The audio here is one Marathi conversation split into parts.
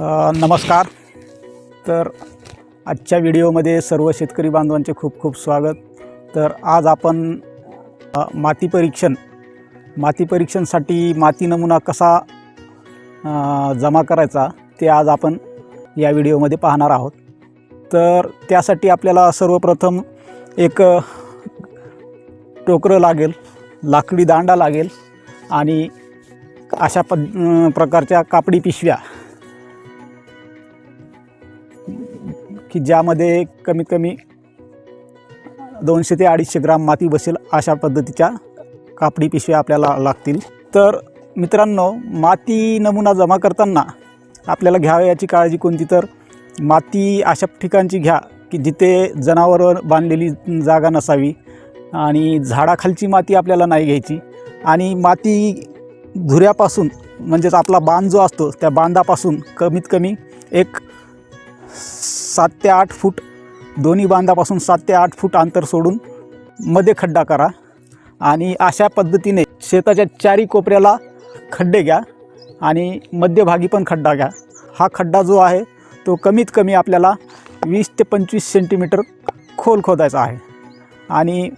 नमस्कार. तर आजच्या व्हिडिओमध्ये सर्व शेतकरी बांधवांचे खूप खूप स्वागत. तर आज आपण माती परीक्षण माती परीक्षणसाठी माती नमुना कसा जमा करायचा ते आज आपण या व्हिडिओमध्ये पाहणार आहोत. तर त्यासाठी आपल्याला सर्वप्रथम एक टोकरं लागेल लाकडी दांडा लागेल आणि अशा पद प्रकारच्या कापडी पिशव्या की ज्यामध्ये कमीत कमी दोनशे ते अडीचशे ग्राम माती बसेल अशा पद्धतीच्या कापडी पिशव्या आपल्याला लागतील. तर मित्रांनो माती नमुना जमा करताना आपल्याला घ्यावयाची काळजी कोणती? तर माती अशा ठिकाणची घ्या की जिथे जनावरं बांधलेली जागा नसावी आणि झाडाखालची माती आपल्याला नाही घ्यायची. आणि माती धुऱ्यापासून म्हणजेच आपला बांध जो असतो त्या बांधापासून कमीत कमी एक सात ते आठ फूट दोन्ही बांधापासून सात ते आठ फूट अंतर सोडून मध्ये खड्डा करा आणि अशा पद्धतीने शेताच्या चारी कोपऱ्याला खड्डे घ्या आणि मध्यभागी पण खड्डा घ्या. हा खड्डा जो आहे तो कमीत कमी आपल्याला वीस ते पंचवीस सेंटीमीटर खोल खोदायचा आहे. आणि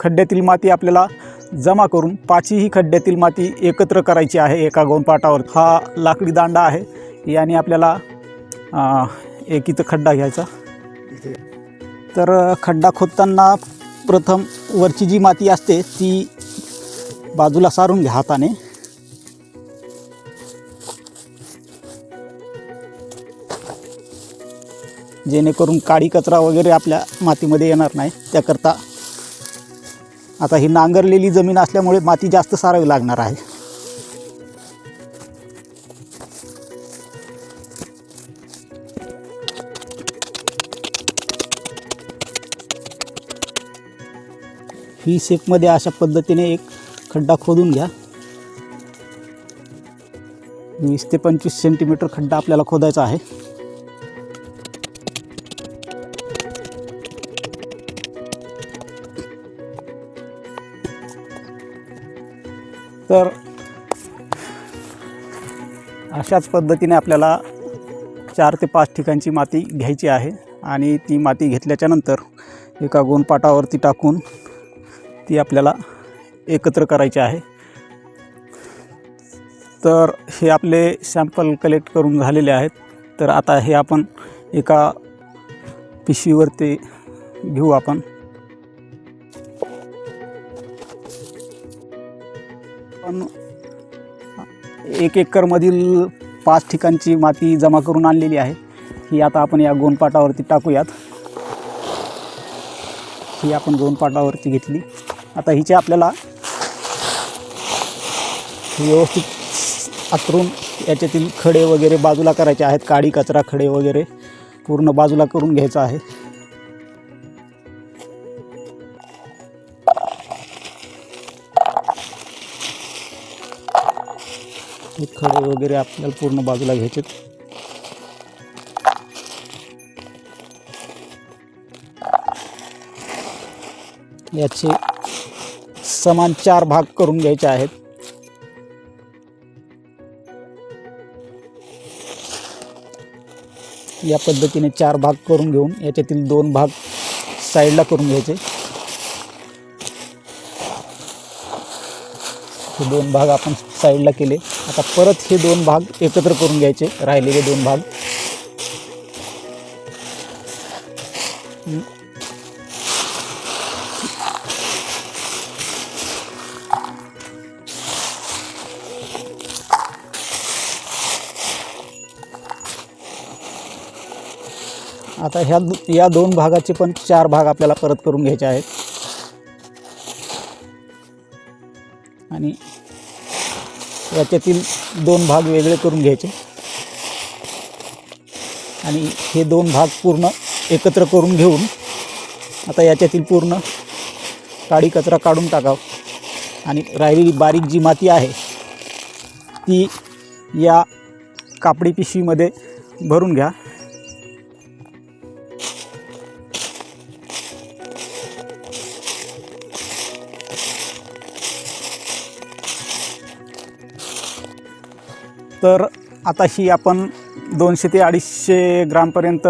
खड्ड्यातील माती आपल्याला जमा करून पाचही खड्ड्यातील माती एकत्र करायची आहे एका गोंपाटावर हा लाकडी दांडा आहे. याने आपल्याला एक इथं खड्डा घ्यायचा. तर खड्डा खोदताना प्रथम वरची जी माती असते ती बाजूला सारून घ्या हाताने. जेणेकरून काडी कचरा वगैरे आपल्या मातीमध्ये येणार नाही. त्याकरता आता ही नांगरलेली जमीन असल्यामुळे माती जास्त सारावी लागणार आहे. ही शेपमध्ये अशा पद्धतीने एक खड्डा खोदून घ्या. वीस ते पंचवीस सेंटीमीटर खड्डा आपल्याला खोदायचा आहे. तर अशाच पद्धतीने आपल्याला चार ते पाच ठिकाणची माती घ्यायची आहे आणि ती माती घेतल्याच्यानंतर एका गोणपाटावरती टाकून ती आपल्याला एकत्र करायची आहे. तर हे आपले सॅम्पल कलेक्ट करून झालेले आहेत. तर आता हे आपण एका पिशवीवरती घेऊ आपण. पण एक एकरमधील पाच ठिकाणची माती जमा करून आणलेली आहे. ही आता आपण या गोनपाटावरती टाकूयात. ही आपण गोनपाटावरती घेतली. आता हिचे आपल्याला व्यवस्थित आतरून याच्यातील खडे वगैरे बाजूला करायचे आहेत काडी कचरा खडे वगैरे पूर्ण बाजूला करून घ्यायचं आहे. खडे वगैरे आपल्याला पूर्ण बाजूला घ्यायचे याचे समान चार भाग करून घ्यायचे आहेत. या पद्धतीने चार भाग करून घेऊन याच्यातील दोन भाग साईडला करून घ्यायचे. हे दोन भाग आपण साईडला केले. आता परत हे दोन भाग एकत्र करून घ्यायचे राहिलेले दोन भाग. आता ह्या या दोन भागाचे पण चार भाग आपल्याला परत करून घ्यायचे आहेत. आणि याच्यातील दोन भाग वेगळे करून घ्यायचे. आणि हे दोन भाग पूर्ण एकत्र करून घेऊन आता याच्यातील पूर्ण काळी कचरा काढून टाकाव. आणि राहिलेली बारीक जी माती आहे ती या कापडी पिशवीमध्ये भरून घ्या. तर आता ही आपण दोनशे ते अडीचशे ग्रामपर्यंत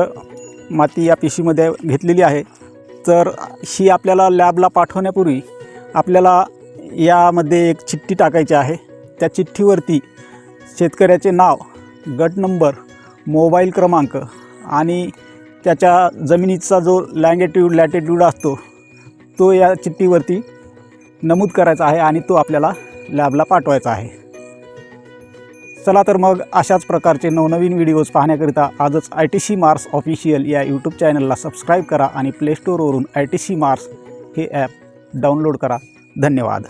माती या पिशवीमध्ये घेतलेली आहे. तर ही आपल्याला लॅबला पाठवण्यापूर्वी आपल्याला यामध्ये एक चिठ्ठी टाकायची आहे. त्या चिठ्ठीवरती शेतकऱ्याचे नाव गट नंबर मोबाईल क्रमांक आणि त्याच्या जमिनीचा जो लँगेट्यूड लॅटिट्यूड असतो तो या चिठ्ठीवरती नमूद करायचा आहे आणि तो आपल्याला लॅबला पाठवायचा आहे. चला तर मग अशाच प्रकारचे नवनवीन व्हिडिओज पाहण्याकरिता आजच I T C Mars official या यूट्यूब चॅनलला सबस्क्राईब करा आणि प्लेश्टोअरवरून आय टी सी मार्स हे ॲप डाउनलोड करा. धन्यवाद.